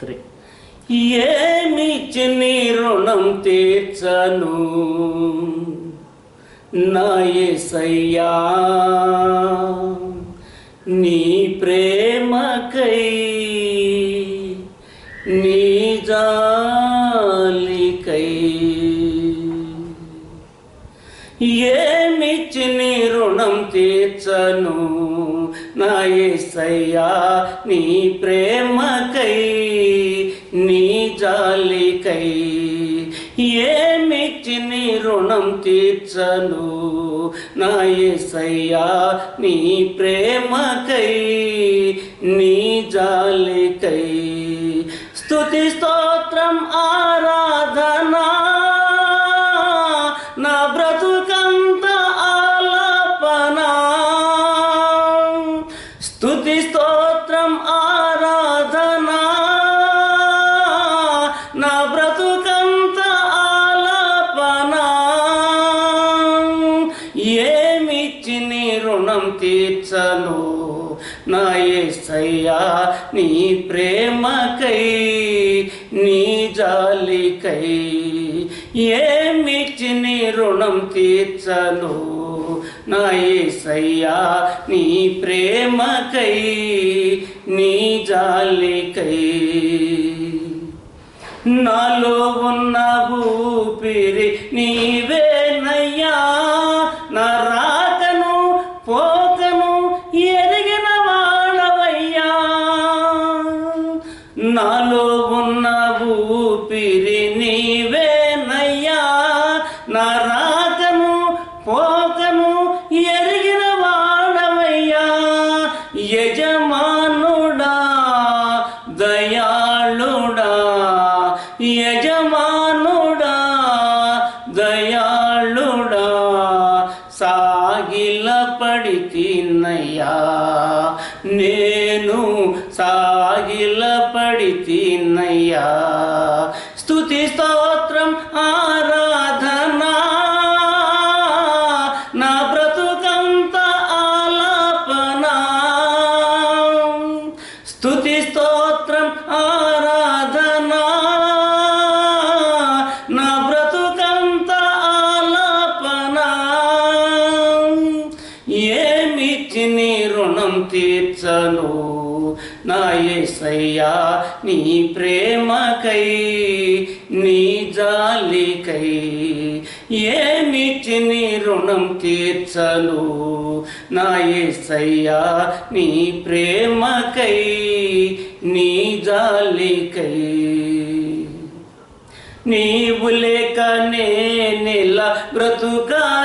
Three ఏమిచ్చి నీ రుణం తీర్చను? నాయసయ్యా నీ ప్రేమకై నీ జాలికై. ఏమిచ్చి నీ రుణం తీర్చను? నా యేసయ్యా నీ ప్రేమకై నీ జాలికై ఏమిచ్చి నీ రుణం తీర్చను? నా యేసయ్యా నీ ప్రేమకై నీ జాలికై. స్తుతి స్తోత్రం ఆరా ఏమిచ్చి నీ రుణం తీర్చను? నా ఏసయ్యా నీ ప్రేమకై నీ జాలికై ఏమిచ్చి నీ రుణం తీర్చను? నా ఏసయ్యా నీ ప్రేమకై నీ జాలికై. నాలో ఉన్న ఊపిరి నీవే నాలో ఉన్న ఊపిరి నీవేనయ్యా నా రాకను పోకను ఎరిగిన వాడవయ్యా. యజమానుడా దయాళుడా. యజమానుడా దయాళుడా. సాగిల పడితిన్నయ్యా. నేను సాగిల పడితిన్నయ్యా స్తుతి నాయసయ్యా నీ ప్రేమకై నీ జాలికై ఏమిచ్చి నీ రుణం తీర్చను? నాయసయ్యా నీ ప్రేమకై నీ జాలికై. నీవు లేక నేనెల బ్రతుకా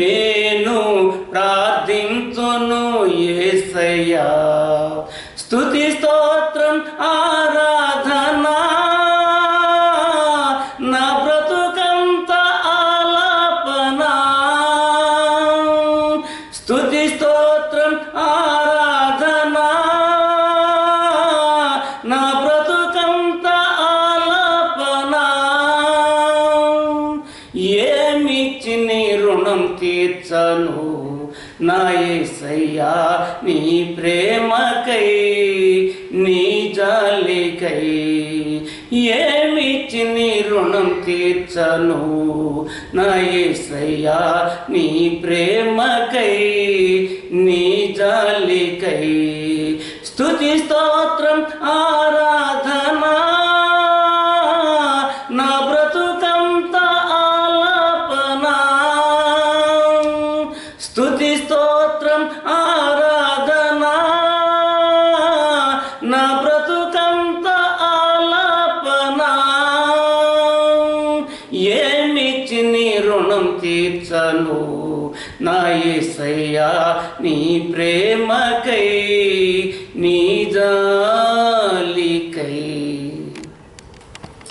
నేను ఏమిచ్చి నీ రుణం తీర్చను. నా యేసయ్యా నీ ప్రేమకై నీ జాలికై ఏమిచ్చి నీ రుణం తీర్చను. నా యేసయ్యా నీ ప్రేమకై నీ బ్రతుకంత ఆలాపనా? ఏమిచ్చి నీ రుణం తీర్చను? నా యేసయ్యా నీ ప్రేమకై జాలికై